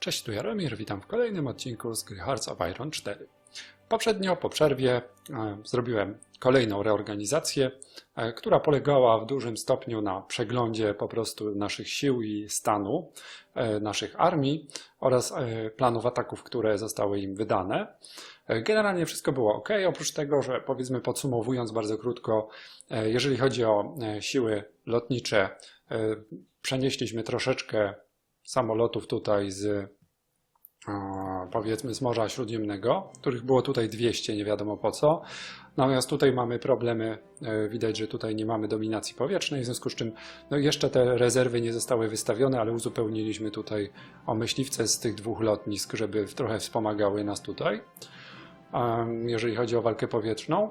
Cześć, tu Jaromir, witam w kolejnym odcinku z gry Hearts of Iron 4. Poprzednio, po przerwie, e, zrobiłem kolejną reorganizację, e, która polegała w dużym stopniu na przeglądzie po prostu naszych sił i stanu, e, naszych armii oraz planów ataków, które zostały im wydane. Generalnie wszystko było ok, oprócz tego, że powiedzmy podsumowując bardzo krótko, jeżeli chodzi o siły lotnicze, przenieśliśmy troszeczkę samolotów tutaj z e, powiedzmy z Morza Śródziemnego, których było tutaj 200, nie wiadomo po co. Natomiast tutaj mamy problemy, e, widać, że tutaj nie mamy dominacji powietrznej, w związku z czym no jeszcze te rezerwy nie zostały wystawione, ale uzupełniliśmy tutaj o myśliwce z tych dwóch lotnisk, żeby trochę wspomagały nas tutaj, em, jeżeli chodzi o walkę powietrzną.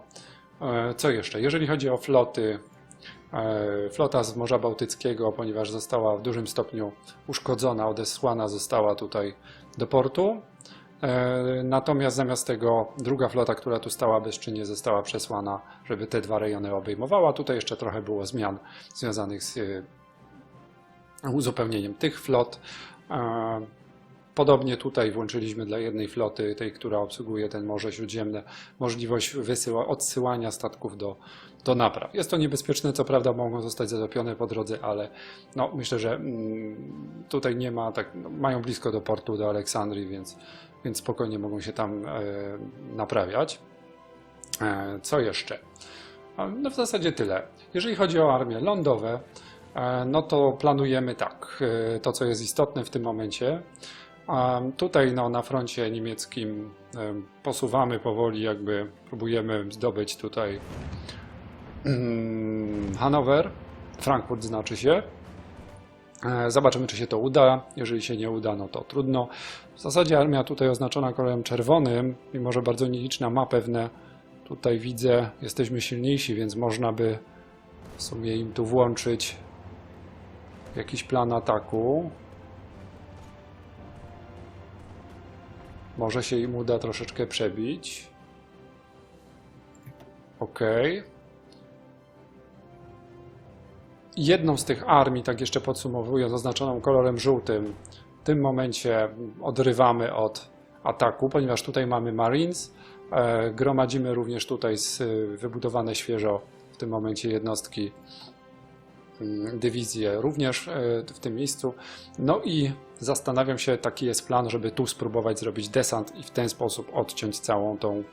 E, Co jeszcze? Jeżeli chodzi o floty, E, Flota z Morza Bałtyckiego, ponieważ została w dużym stopniu uszkodzona, odesłana została tutaj do portu. E, Natomiast zamiast tego druga flota, która tu stała bezczynnie, została przesłana, żeby te dwa rejony obejmowała. Tutaj jeszcze trochę było zmian związanych z e, uzupełnieniem tych flot. E, Podobnie tutaj włączyliśmy dla jednej floty, tej, która obsługuje ten Morze Śródziemne, możliwość wysyła, odsyłania statków do, do napraw. Jest to niebezpieczne, co prawda mogą zostać zatopione po drodze, ale no, myślę, że mm, tutaj nie ma, tak, no, mają blisko do portu, do Aleksandrii, więc, więc spokojnie mogą się tam e, naprawiać. E, co jeszcze? A, No w zasadzie tyle. Jeżeli chodzi o armie lądowe, e, no to planujemy tak, e, to co jest istotne w tym momencie. A tutaj no, na froncie niemieckim em, posuwamy powoli, jakby próbujemy zdobyć tutaj mm, Hanower, Frankfurt znaczy się. E, Zobaczymy, czy się to uda. Jeżeli się nie uda, no to trudno. W zasadzie armia tutaj oznaczona kolorem czerwonym, mimo że bardzo nieliczna ma pewne, tutaj widzę, jesteśmy silniejsi, więc można by w sumie im tu włączyć jakiś plan ataku. Może się im uda troszeczkę przebić. Ok. Jedną z tych armii, tak jeszcze podsumowując, oznaczoną kolorem żółtym, w tym momencie odrywamy od ataku, ponieważ tutaj mamy Marines. E, gromadzimy również tutaj wybudowane świeżo w tym momencie jednostki mm, dywizje również e, w tym miejscu. No i zastanawiam się, taki jest plan, żeby tu spróbować zrobić desant i w ten sposób odciąć całą tą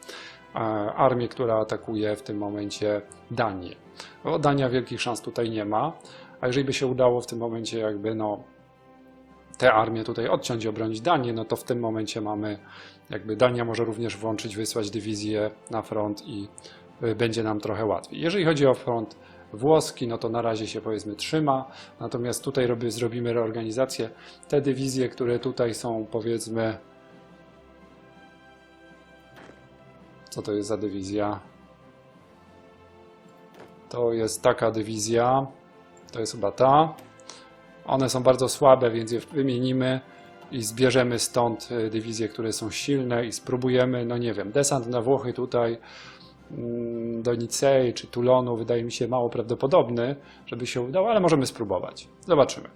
e, armię, która atakuje w tym momencie Danię. Bo Dania wielkich szans tutaj nie ma, a jeżeli by się udało w tym momencie jakby no tę armię tutaj odciąć i obronić Danię, no to w tym momencie mamy jakby Dania może również włączyć, wysłać dywizję na front i y, będzie nam trochę łatwiej. Jeżeli chodzi o front włoski, no to na razie się powiedzmy trzyma, natomiast tutaj robi, zrobimy reorganizację. Te dywizje, które tutaj są powiedzmy co to jest za dywizja? To jest taka dywizja, to jest chyba ta. One są bardzo słabe, więc je wymienimy i zbierzemy stąd y, dywizje, które są silne i spróbujemy, no nie wiem, desant na Włochy tutaj do Nicei czy Toulonu wydaje mi się mało prawdopodobny, żeby się udało, ale możemy spróbować. Zobaczymy.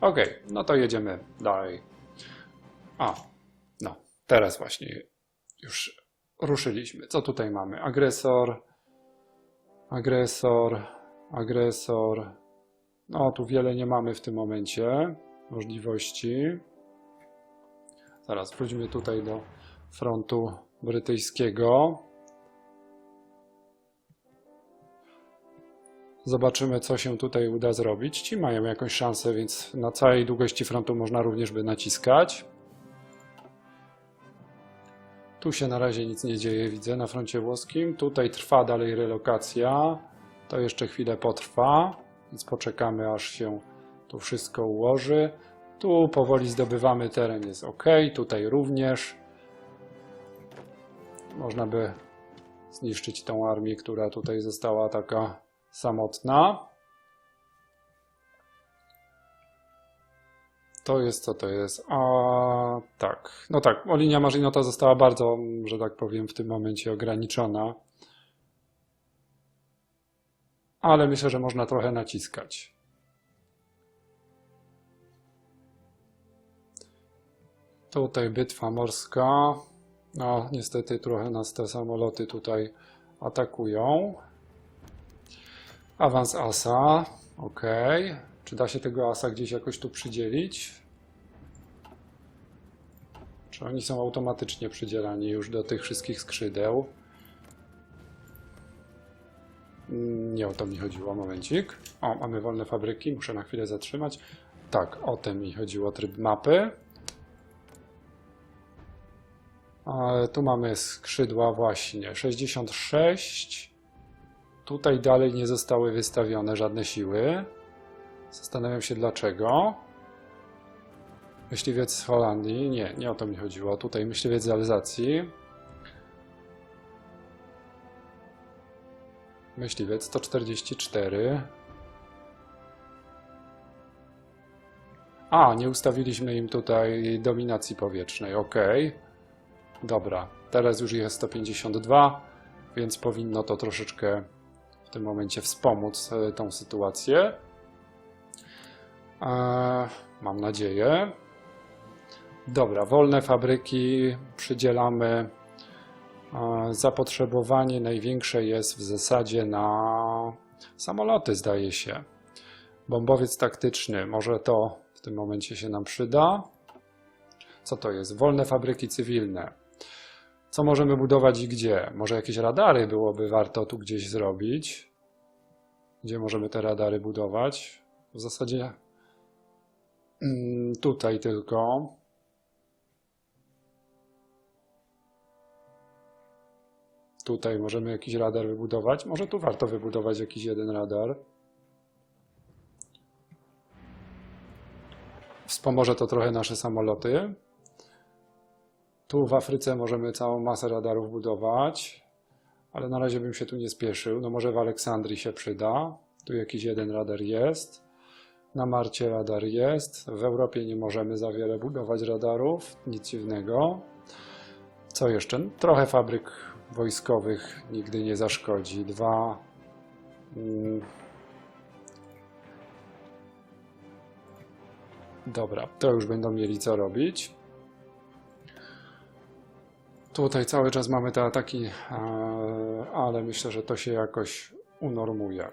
Ok, no to jedziemy dalej. A, no, teraz właśnie już ruszyliśmy. Co tutaj mamy? Agresor, agresor, agresor. No, tu wiele nie mamy w tym momencie możliwości. Zaraz wróćmy tutaj do frontu brytyjskiego. Zobaczymy, co się tutaj uda zrobić. Ci mają jakąś szansę, więc na całej długości frontu można również by naciskać. Tu się na razie nic nie dzieje, widzę, na froncie włoskim. Tutaj trwa dalej relokacja. To jeszcze chwilę potrwa, więc poczekamy, aż się tu wszystko ułoży. Tu powoli zdobywamy teren, jest ok. Tutaj również. Można by zniszczyć tą armię, która tutaj została taka samotna. To jest co to jest? A tak, no tak, linia Marzynota została bardzo, że tak powiem, w tym momencie ograniczona. Ale myślę, że można trochę naciskać. Tutaj bitwa morska. No, niestety trochę nas te samoloty tutaj atakują. Awans asa. Ok. Czy da się tego asa gdzieś jakoś tu przydzielić? Czy oni są automatycznie przydzielani już do tych wszystkich skrzydeł? Nie o to mi chodziło, momencik. O, mamy wolne fabryki, muszę na chwilę zatrzymać. Tak, o to mi chodziło, tryb mapy. Ale tu mamy skrzydła właśnie 66. Tutaj dalej nie zostały wystawione żadne siły. Zastanawiam się dlaczego. Myśliwiec z Holandii. Nie, nie o to mi chodziło. Tutaj myśliwiec z Alzacji. Myśliwiec 144. A, nie ustawiliśmy im tutaj dominacji powietrznej. Ok. Dobra, teraz już jest 152, więc powinno to troszeczkę tym momencie wspomóc e, tą sytuację. E, mam nadzieję. Dobra, wolne fabryki przydzielamy. E, Zapotrzebowanie największe jest w zasadzie na samoloty, zdaje się. Bombowiec taktyczny, może to w tym momencie się nam przyda. Co to jest? Wolne fabryki cywilne. Co możemy budować i gdzie? Może jakieś radary byłoby warto tu gdzieś zrobić? Gdzie możemy te radary budować? W zasadzie mm, tutaj tylko. Tutaj możemy jakiś radar wybudować. Może tu warto wybudować jakiś jeden radar. Wspomoże to trochę nasze samoloty. Tu w Afryce możemy całą masę radarów budować, ale na razie bym się tu nie spieszył. No może w Aleksandrii się przyda. Tu jakiś jeden radar jest. Na Marcie radar jest. W Europie nie możemy za wiele budować radarów. Nic dziwnego. Co jeszcze? Trochę fabryk wojskowych nigdy nie zaszkodzi. Dwa. mm. Dobra, to już będą mieli co robić. Tutaj cały czas mamy te ataki, e, ale myślę, że to się jakoś unormuje.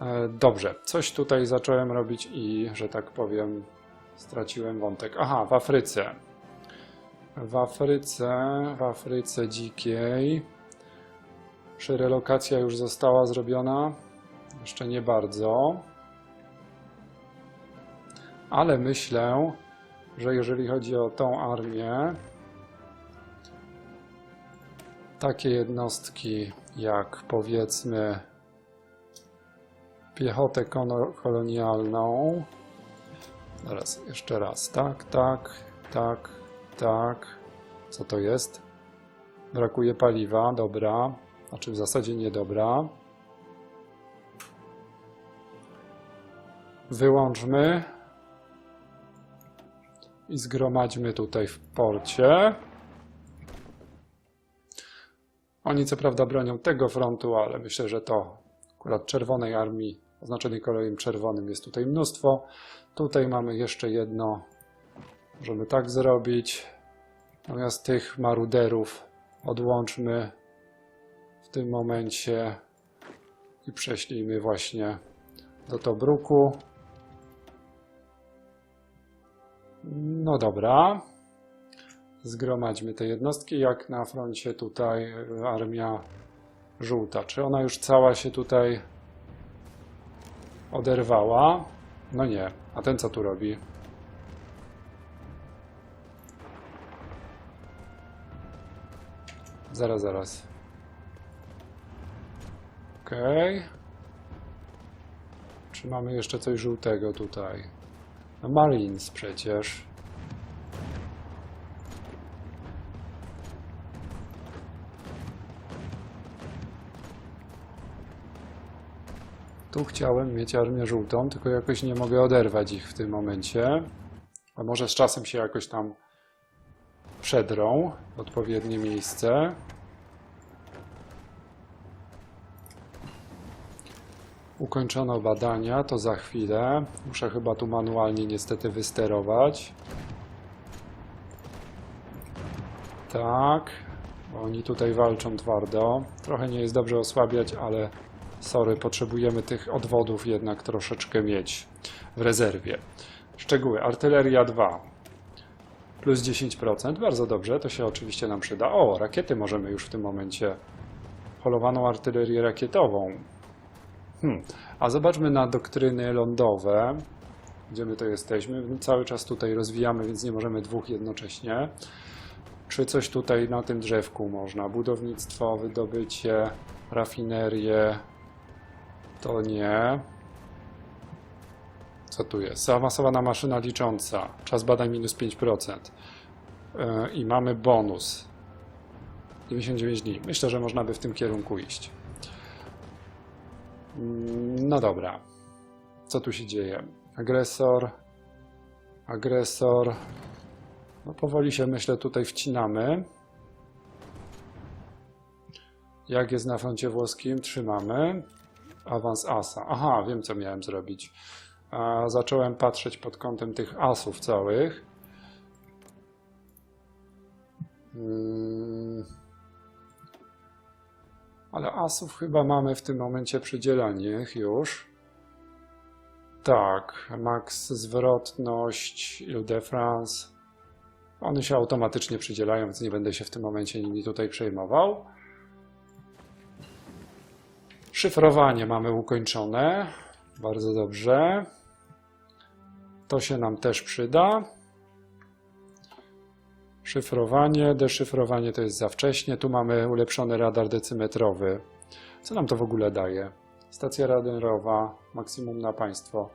E, Dobrze, coś tutaj zacząłem robić i, że tak powiem, straciłem wątek. Aha, w Afryce. W Afryce, w Afryce dzikiej. Czy relokacja już została zrobiona? Jeszcze nie bardzo. Ale myślę, że jeżeli chodzi o tą armię, takie jednostki jak powiedzmy piechotę kolonialną. Zaraz, jeszcze raz. Tak, tak, tak, tak. Co to jest? Brakuje paliwa, dobra. Znaczy w zasadzie niedobra. Wyłączmy i zgromadźmy tutaj w porcie. Oni co prawda bronią tego frontu, ale myślę, że to akurat czerwonej armii, oznaczonej kolorem czerwonym jest tutaj mnóstwo. Tutaj mamy jeszcze jedno, możemy tak zrobić. Natomiast tych maruderów odłączmy w tym momencie i prześlijmy właśnie do Tobruku. No dobra. Zgromadźmy te jednostki, jak na froncie tutaj e, armia żółta. Czy ona już cała się tutaj oderwała? No nie. A ten co tu robi? Zaraz, zaraz. Okej. Czy mamy jeszcze coś żółtego tutaj? No Marines przecież. Tu chciałem mieć armię żółtą, tylko jakoś nie mogę oderwać ich w tym momencie. A może z czasem się jakoś tam przedrą w odpowiednie miejsce. Ukończono badania, to za chwilę. Muszę chyba tu manualnie niestety wysterować. Tak, oni tutaj walczą twardo. Trochę nie jest dobrze osłabiać, ale sorry, potrzebujemy tych odwodów jednak troszeczkę mieć w rezerwie. Szczegóły. Artyleria 2. Plus 10%. Bardzo dobrze, to się oczywiście nam przyda. O, rakiety możemy już w tym momencie. Holowaną artylerię rakietową. Hmm. A zobaczmy na doktryny lądowe. Gdzie my to jesteśmy? My cały czas tutaj rozwijamy, więc nie możemy dwóch jednocześnie. Czy coś tutaj na tym drzewku można? Budownictwo, wydobycie, rafinerię. To nie. Co tu jest? Zaawansowana maszyna licząca. Czas badań minus 5%. Yy, I mamy bonus. 99 dni. Myślę, że można by w tym kierunku iść. Mm, No dobra. Co tu się dzieje? Agresor. Agresor. No powoli się myślę tutaj wcinamy. Jak jest na froncie włoskim? Trzymamy. Awans asa. Aha, wiem co miałem zrobić. A, zacząłem patrzeć pod kątem tych asów całych. Mm. Ale asów chyba mamy w tym momencie przydzielanych już. Tak, max zwrotność, Ile de France. One się automatycznie przydzielają, więc nie będę się w tym momencie nimi tutaj przejmował. Szyfrowanie mamy ukończone. Bardzo dobrze. To się nam też przyda. Szyfrowanie, deszyfrowanie to jest za wcześnie. Tu mamy ulepszony radar decymetrowy. Co nam to w ogóle daje? Stacja radarowa, maksimum na państwo.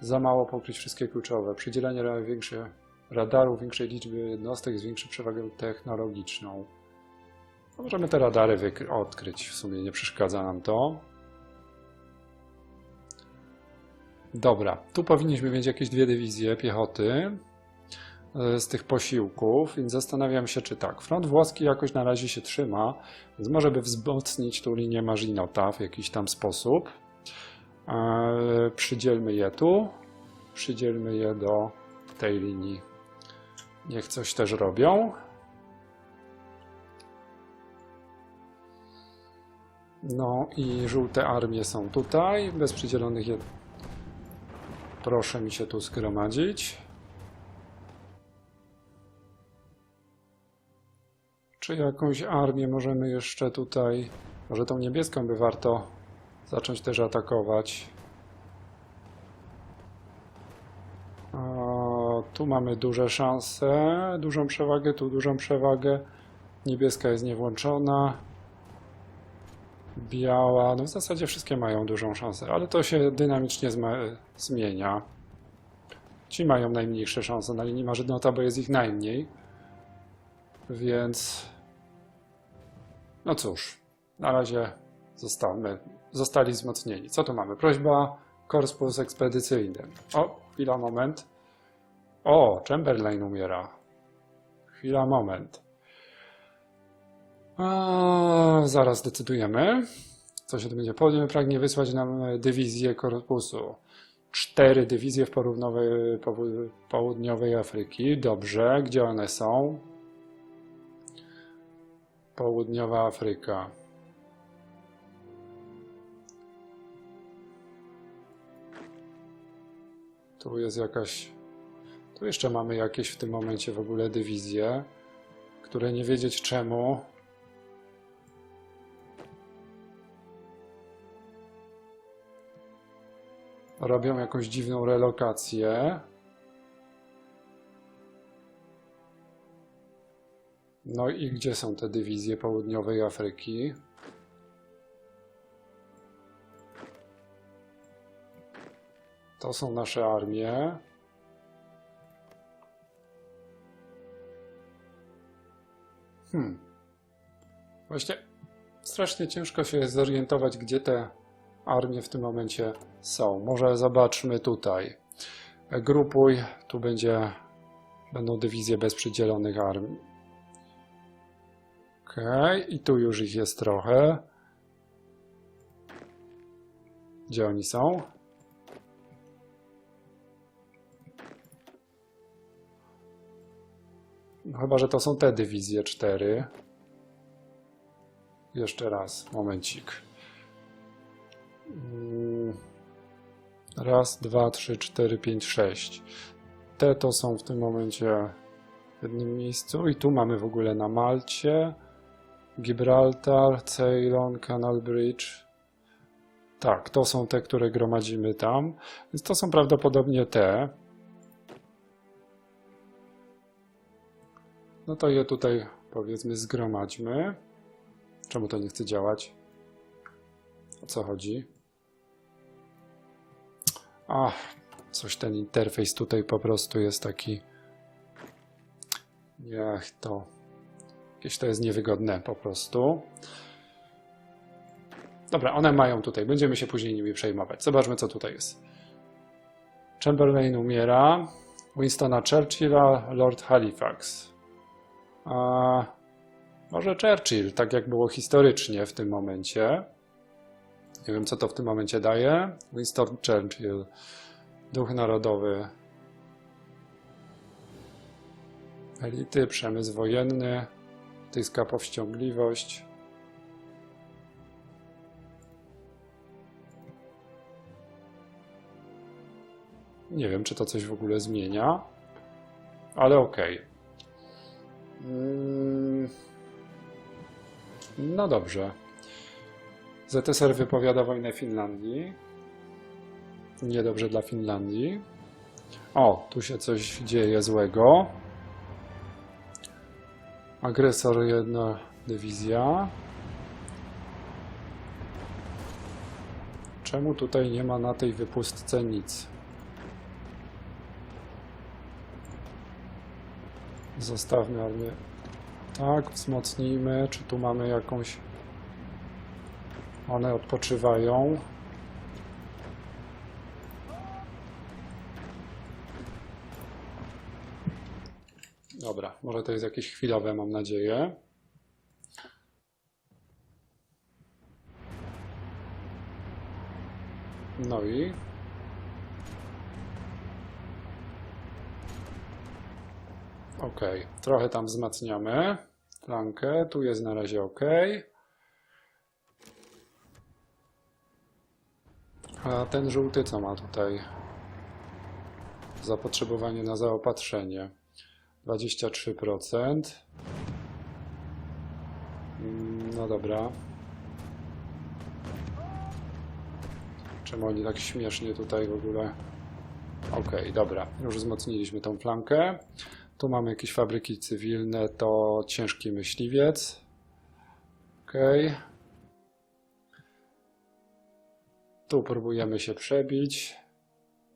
Za mało pokryć wszystkie kluczowe. Przydzielanie ra- większe radarów, większej liczby jednostek zwiększy przewagę technologiczną. Możemy te radary odkryć, w sumie nie przeszkadza nam to. Dobra, tu powinniśmy mieć jakieś dwie dywizje piechoty e, z tych posiłków, więc zastanawiam się, czy tak. Front włoski jakoś na razie się trzyma, więc może by wzmocnić tą linię Marzinota w jakiś tam sposób. E, Przydzielmy je tu, przydzielmy je do tej linii. Niech coś też robią. No i żółte armie są tutaj, bez przydzielonych. Proszę mi się tu zgromadzić. Czy jakąś armię możemy jeszcze tutaj... Może tą niebieską by warto zacząć też atakować. Tu mamy duże szanse, dużą przewagę, tu dużą przewagę. Niebieska jest niewłączona. Biała, no w zasadzie wszystkie mają dużą szansę, ale to się dynamicznie zmienia. Ci mają najmniejsze szanse na linii Marzynota, bo jest ich najmniej. Więc... No cóż, na razie zostawmy, zostali wzmocnieni. Co tu mamy? Prośba korpus ekspedycyjny. O, chwila, moment. O, Chamberlain umiera. Chwila, moment. A, zaraz decydujemy. Co się tu będzie? Południe pragnie wysłać nam dywizję korpusu. Cztery dywizje w południowej Afryki. Dobrze. Gdzie one są? Południowa Afryka. Tu jest jakaś. Tu jeszcze mamy jakieś w tym momencie w ogóle dywizje, które nie wiedzieć czemu. Robią jakąś dziwną relokację. No i gdzie są te dywizje południowej Afryki? To są nasze armie. Hmm. Właśnie strasznie ciężko się zorientować, gdzie te armie w tym momencie są. Może zobaczmy tutaj. Grupuj, tu będzie, będą dywizje bez przydzielonych armii. Okej, i tu już ich jest trochę. Gdzie oni są? No chyba, że to są te dywizje 4. Jeszcze raz, momencik. Mm, Raz, dwa, trzy, cztery, pięć, sześć. Te to są w tym momencie w jednym miejscu. I tu mamy w ogóle na Malcie, Gibraltar, Ceylon, Canal Bridge. Tak, to są te, które gromadzimy tam. Więc to są prawdopodobnie te. No to je tutaj powiedzmy zgromadźmy. Czemu to nie chce działać? O co chodzi? Ach, coś ten interfejs tutaj po prostu jest taki. Niech to. Jakieś to jest niewygodne po prostu. Dobra, one mają tutaj. Będziemy się później nimi przejmować. Zobaczmy, co tutaj jest. Chamberlain umiera. Winstona Churchilla, Lord Halifax. A może Churchill, tak jak było historycznie w tym momencie. Nie wiem, co to w tym momencie daje. Winston Churchill, duch narodowy. Elity, przemysł wojenny, tyska powściągliwość. Nie wiem, czy to coś w ogóle zmienia, ale okej. Mm. No dobrze. ZSR wypowiada wojnę Finlandii. Niedobrze dla Finlandii. O, tu się coś dzieje złego. Agresor jedna dywizja. Czemu tutaj nie ma na tej wypustce nic? Zostawmy armię. Tak, wzmocnijmy. Czy tu mamy jakąś. One odpoczywają. Dobra, może to jest jakieś chwilowe, mam nadzieję. No i. Ok, trochę tam wzmacniamy flankę. Tu jest na razie ok. A ten żółty co ma tutaj? Zapotrzebowanie na zaopatrzenie 23%. Mm, No dobra. Czemu oni tak śmiesznie tutaj w ogóle? Ok, dobra. Już wzmocniliśmy tą flankę. Tu mamy jakieś fabryki cywilne, to ciężki myśliwiec. Ok. Tu próbujemy się przebić.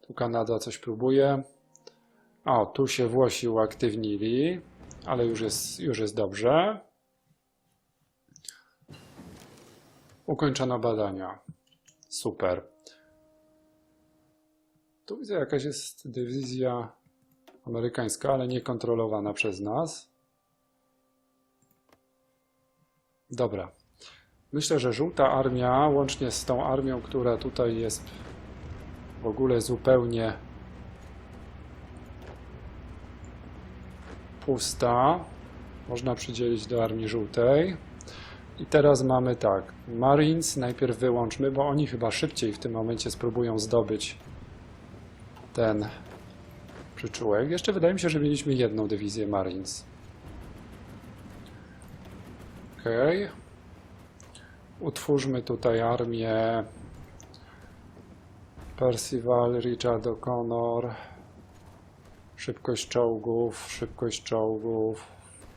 Tu Kanada coś próbuje. O, tu się Włosi uaktywnili, ale już jest, już jest dobrze. Ukończono badania. Super. Tu widzę jakaś jest dywizja amerykańska, ale niekontrolowana przez nas. Dobra. Myślę, że żółta armia, łącznie z tą armią, która tutaj jest w ogóle zupełnie pusta, można przydzielić do armii żółtej. I teraz mamy tak, Marines najpierw wyłączmy, bo oni chyba szybciej w tym momencie spróbują zdobyć ten przyczółek. Jeszcze wydaje mi się, że mieliśmy jedną dywizję Marines. Okej. Utwórzmy tutaj armię Percival, Richard O'Connor. Szybkość czołgów, szybkość czołgów.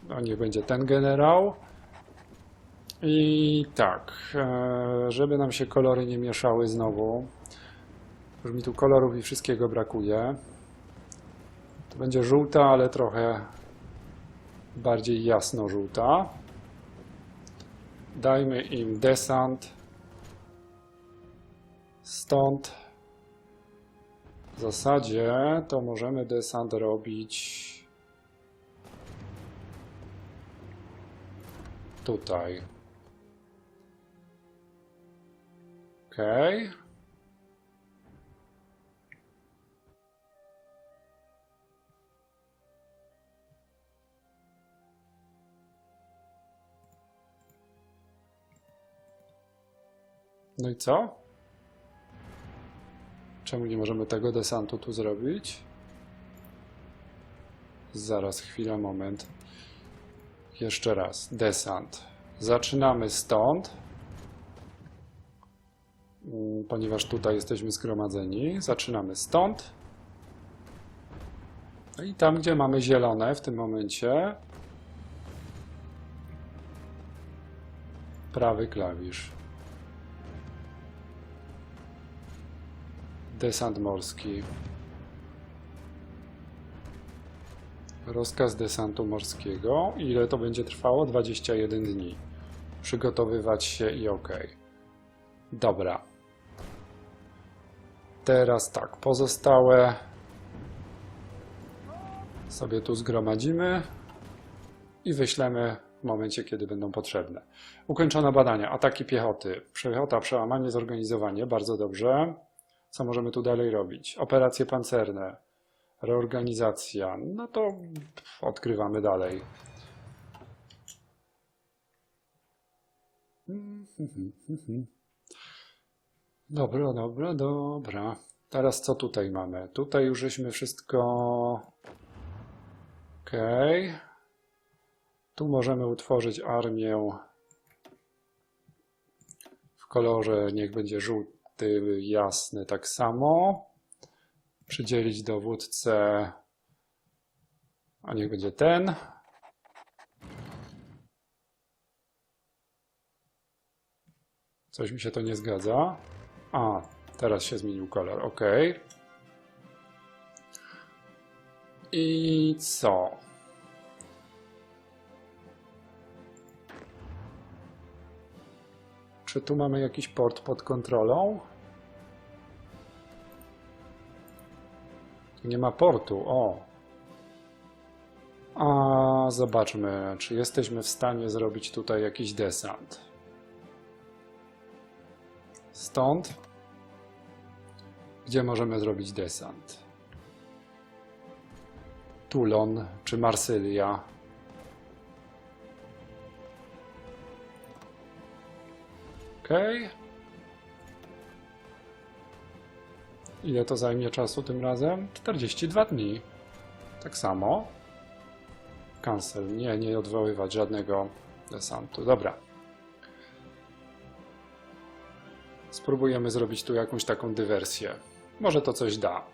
No niech będzie ten generał. I tak, e, żeby nam się kolory nie mieszały znowu. Już mi tu kolorów i wszystkiego brakuje. To będzie żółta, ale trochę bardziej jasno-żółta. Dajmy im desant. Stąd w zasadzie to możemy desant robić tutaj. Okej. No i co? Czemu nie możemy tego desantu tu zrobić? Zaraz, chwila, moment. Jeszcze raz. Desant. Zaczynamy stąd. Mm, Ponieważ tutaj jesteśmy zgromadzeni. Zaczynamy stąd. No i tam, gdzie mamy zielone w tym momencie. Prawy klawisz. Desant morski. Rozkaz desantu morskiego. Ile to będzie trwało? 21 dni. Przygotowywać się i OK. Dobra. Teraz tak, pozostałe sobie tu zgromadzimy i wyślemy w momencie, kiedy będą potrzebne. Ukończono badania. Ataki piechoty. Piechota, przełamanie, zorganizowanie. Bardzo dobrze. Co możemy tu dalej robić? Operacje pancerne. Reorganizacja. No to odkrywamy dalej. Dobra, dobra, dobra. Teraz co tutaj mamy? Tutaj już żeśmy wszystko. Okej. Tu możemy utworzyć armię w kolorze, niech będzie żółty, jasny, tak samo. Przydzielić dowódcę, a niech będzie ten. Coś mi się to nie zgadza. A, teraz się zmienił kolor, ok. I co? Czy tu mamy jakiś port pod kontrolą? Tu nie ma portu, o. A zobaczmy, czy jesteśmy w stanie zrobić tutaj jakiś desant. Stąd, gdzie możemy zrobić desant? Toulon czy Marsylia? Okej. Ile to zajmie czasu tym razem? 42 dni. Tak samo. Cancel. Nie, nie odwoływać żadnego desantu. Dobra. Spróbujemy zrobić tu jakąś taką dywersję. Może to coś da.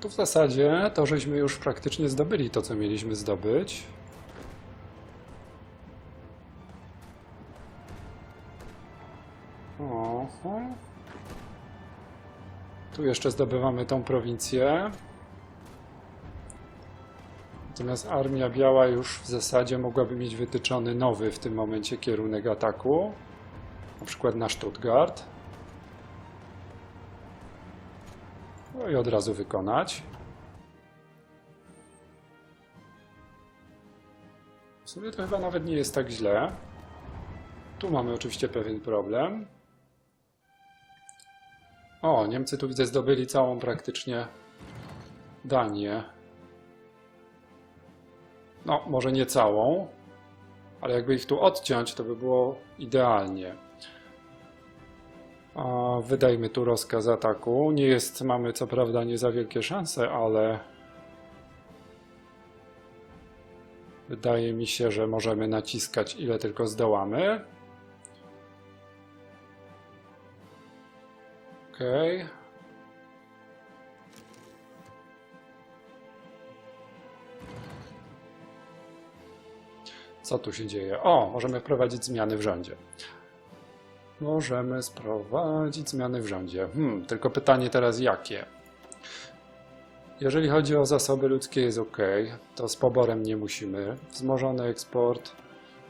Tu w zasadzie to, żeśmy już praktycznie zdobyli to, co mieliśmy zdobyć. Oho. Tu jeszcze zdobywamy tą prowincję. Natomiast Armia Biała już w zasadzie mogłaby mieć wytyczony nowy w tym momencie kierunek ataku. Na przykład na Stuttgart. I od razu wykonać. W sumie to chyba nawet nie jest tak źle. Tu mamy oczywiście pewien problem. O, Niemcy tu widzę zdobyli całą praktycznie Danię. No, może nie całą, ale jakby ich tu odciąć, to by było idealnie. Wydajmy tu rozkaz ataku. Nie jest, mamy co prawda nie za wielkie szanse, ale wydaje mi się, że możemy naciskać ile tylko zdołamy. Okej. Co tu się dzieje? O, możemy wprowadzić zmiany w rządzie. Możemy sprowadzić zmiany w rządzie. Hmm, tylko pytanie teraz jakie? Jeżeli chodzi o zasoby ludzkie jest ok, to z poborem nie musimy. Wzmożony eksport,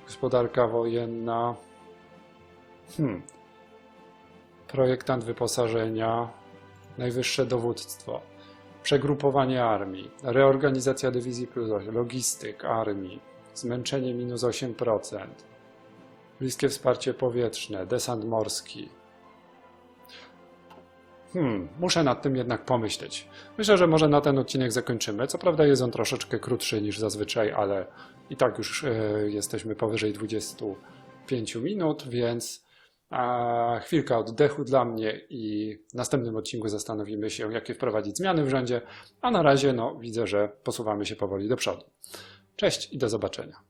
gospodarka wojenna. Hmm. Projektant wyposażenia, najwyższe dowództwo, przegrupowanie armii, reorganizacja dywizji plus 8, logistyk armii, zmęczenie minus 8%, bliskie wsparcie powietrzne, desant morski. Hmm, muszę nad tym jednak pomyśleć. Myślę, że może na ten odcinek zakończymy. Co prawda jest on troszeczkę krótszy niż zazwyczaj, ale i tak już e, jesteśmy powyżej 25 minut, więc a, chwilka oddechu dla mnie i w następnym odcinku zastanowimy się, jakie wprowadzić zmiany w rządzie, a na razie no, widzę, że posuwamy się powoli do przodu. Cześć i do zobaczenia.